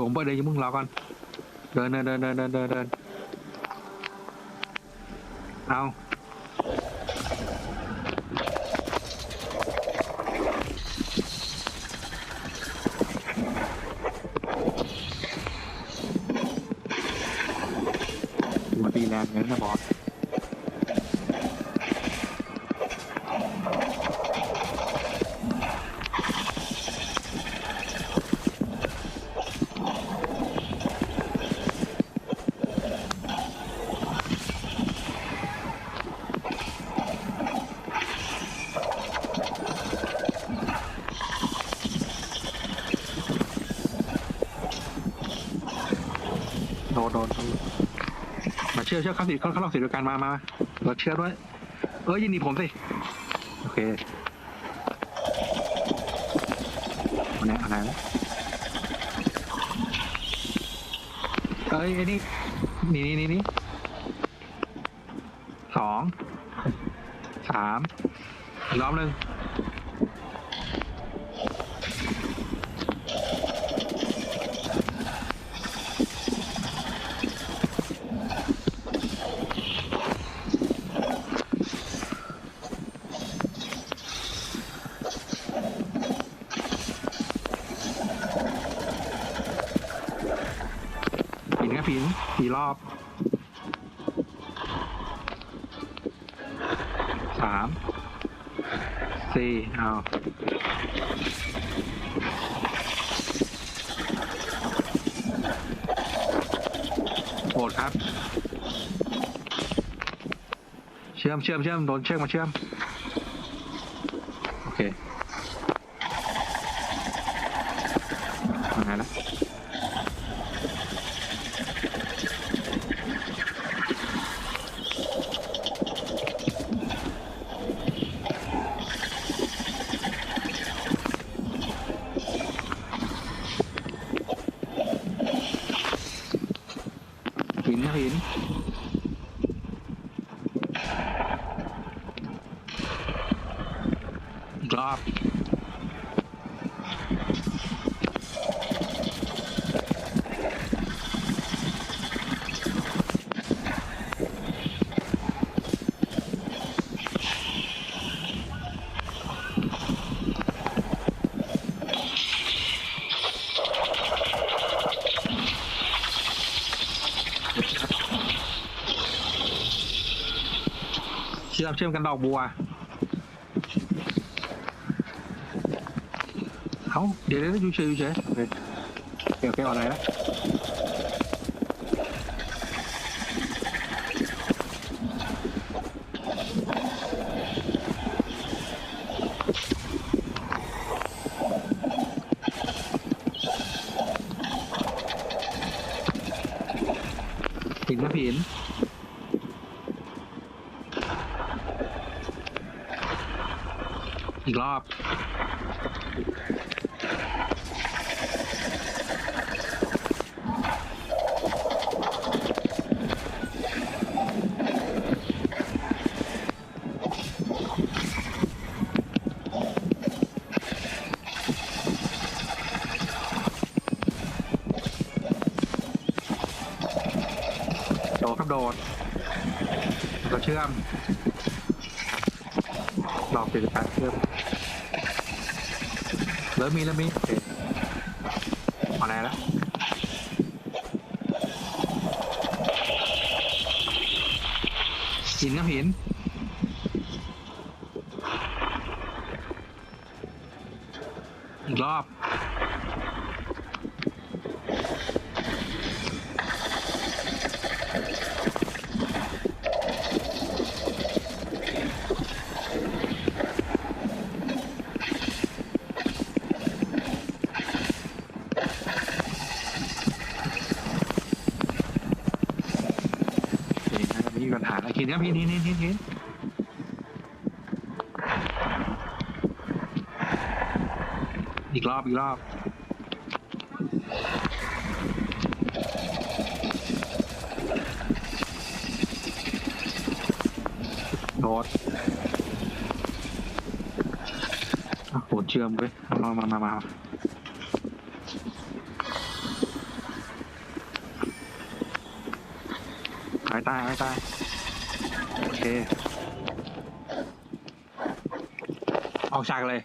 ยวผมเปิดเดี๋ยวอยังมึงรอก่อน เดินเดินเดินเดินเดินเดินเดินเอาดูตีแรงเงี้ยนะบอส โดนโดนโดน มาเชื่อเชื่อเข้าสิเข้าเข้าเราสิด้วยกันมามาเราเชื่อด้วย เอ้ยยินดีผมสิ โอเคอันนี้อะไรนะเอ้ยไอ้นี่นี่นี่นี่นี่สองสามอีกรอบหนึ่ง ผินก็ผินสี่รอบสามสี่เอาโหดครับ เชื่อมเชื่อมเชื่อมโดนเชือกมาเชื่อม โอเคยังไงนะหินน เชื่อมเชื่อมกันดอกบัวเอาเดี๋ยวเดี๋ยวอยู่เฉยอยู่เฉยโอเคโอเคโอเคเอาอะไรนะผินนะผิน อีกรอบโดดครับโดดแล้วก็เชื่อม ลองสี่สิบแปดเชื่อมเริ่มมีแล้วมีโอเคเอาไหนแล้วหินกับหินอีกรอบ หินครับหินหินหินหินหินอีกรอบ อีกรอบ โดดโหดเชื่อมเว้ยมามามามาตายตายตาย เค ออกฉากเลย